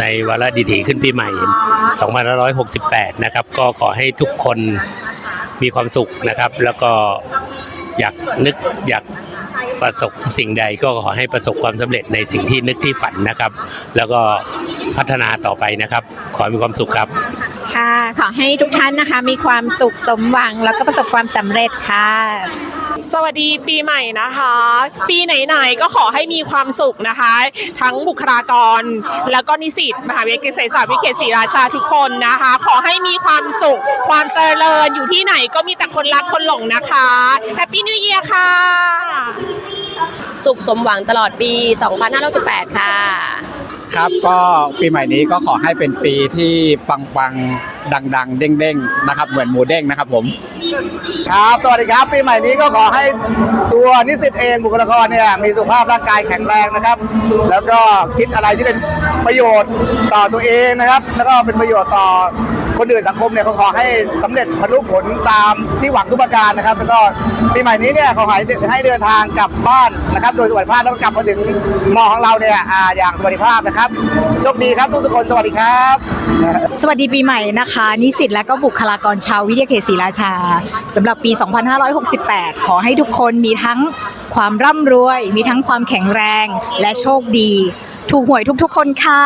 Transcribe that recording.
ในวาระดีถีขึ้นปีใหม่ 2568 นะครับ ก็ขอให้ทุกคนมีความสุขนะครับ แล้วก็อยากนึกอยากประสบสิ่งใดก็ขอให้ประสบความสำเร็จในสิ่งที่นึกที่ฝันนะครับ แล้วก็พัฒนาต่อไปนะครับ ขอให้มีความสุขครับ ค่ะ ขอให้ทุกท่านนะคะ มีความสุขสมหวังแล้วก็ประสบความสำเร็จค่ะ สวัสดีปีใหม่นะคะ ปีไหนๆก็ขอให้มีความสุขนะคะ ทั้งบุคลากร แล้วก็นิสิตมหาวิทยาลัยเกษตรศาสตร์วิเขตศรีราชาทุกคนนะคะ ขอให้มีความสุข ความเจริญอยู่ที่ไหนก็มีแต่คนรักคนหลงนะคะแฮปปี้นิวเยียร์ค่ะ สุขสมหวังตลอดปี 2568ค่ะ ครับก็ปีใหม่นี้ก็ขอให้เป็นปีที่ปังๆ ดัง ๆ เด้งๆนะครับ เหมือนหมูเด้งนะครับผม ครับสวัสดีครับปีใหม่นี้ก็ขอให้ตัวนิสิตเองบุคลากรเนี่ยมีสุขภาพร่างกายแข็งแรงนะครับ แล้วก็คิดอะไรที่เป็นประโยชน์ต่อตัวเองนะครับ แล้วก็เป็นประโยชน์ต่อ คนอื่นสังคมเนี่ยก็ขอให้สำเร็จบรรลุผลตามที่หวังทุกประการนะครับแล้วก็ปีใหม่นี้เนี่ยขอให้ให้เดินทางกลับบ้านนะครับ โดยสวัสดิภาพแล้วก็กลับมาถึงมอของเราเนี่ยออย่างสวัสดิภาพนะครับโชคดีครับทุกๆคนสวัสดีครับ สวัสดีปีใหม่นะคะ นิสิตและก็บุคลากรชาววิทยาเขตศรีราชาสำหรับปี 2568 ขอให้ทุกคนมีทั้งความร่ำรวย มีทั้งความแข็งแรงและโชคดี ถูกหวยทุกๆคนค่ะ